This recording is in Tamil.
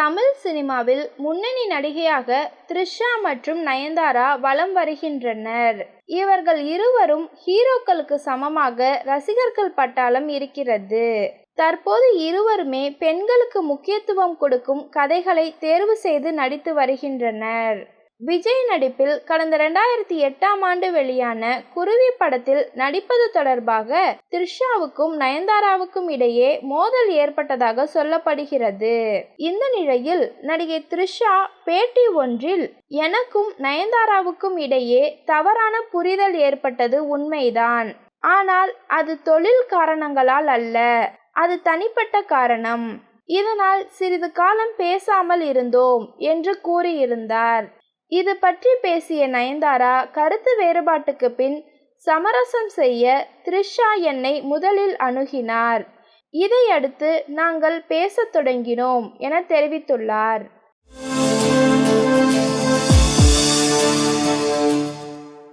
தமிழ் சினிமாவில் முன்னணி நடிகையாக த்ரிஷா மற்றும் நயன்தாரா வலம் வருகின்றனர். இவர்கள் இருவரும் ஹீரோக்களுக்கு சமமாக ரசிகர்கள் பட்டாளம் இருக்கிறது. தற்போது இருவருமே பெண்களுக்கு முக்கியத்துவம் கொடுக்கும் கதைகளை தேர்வு செய்து நடித்து வருகின்றனர். விஜய் நடிப்பில் கடந்த ரெண்டாயிரத்தி எட்டாம் ஆண்டு வெளியான குருவி படத்தில் நடிப்பது தொடர்பாக த்ரிஷாவுக்கும் நயன்தாராவுக்கும் இடையே மோதல் ஏற்பட்டதாக சொல்லப்படுகிறது. இந்த நிலையில் நடிகை த்ரிஷா பேட்டி ஒன்றில் எனக்கும் நயன்தாராவுக்கும் இடையே தவறான புரிதல் ஏற்பட்டது உண்மைதான். ஆனால் அது தொழில் காரணங்களால் அல்ல அது தனிப்பட்ட காரணம். இதனால் சிறிது காலம் பேசாமல் இருந்தோம் என்று கூறியிருந்தார். இது பற்றி பேசிய நயன்தாரா கருத்து வேறுபாட்டுக்கு பின் சமரசம் செய்ய த்ரிஷா என்னை முதலில் அணுகினார். இதையடுத்து நாங்கள் பேசத் தொடங்கினோம் என தெரிவித்துள்ளார்.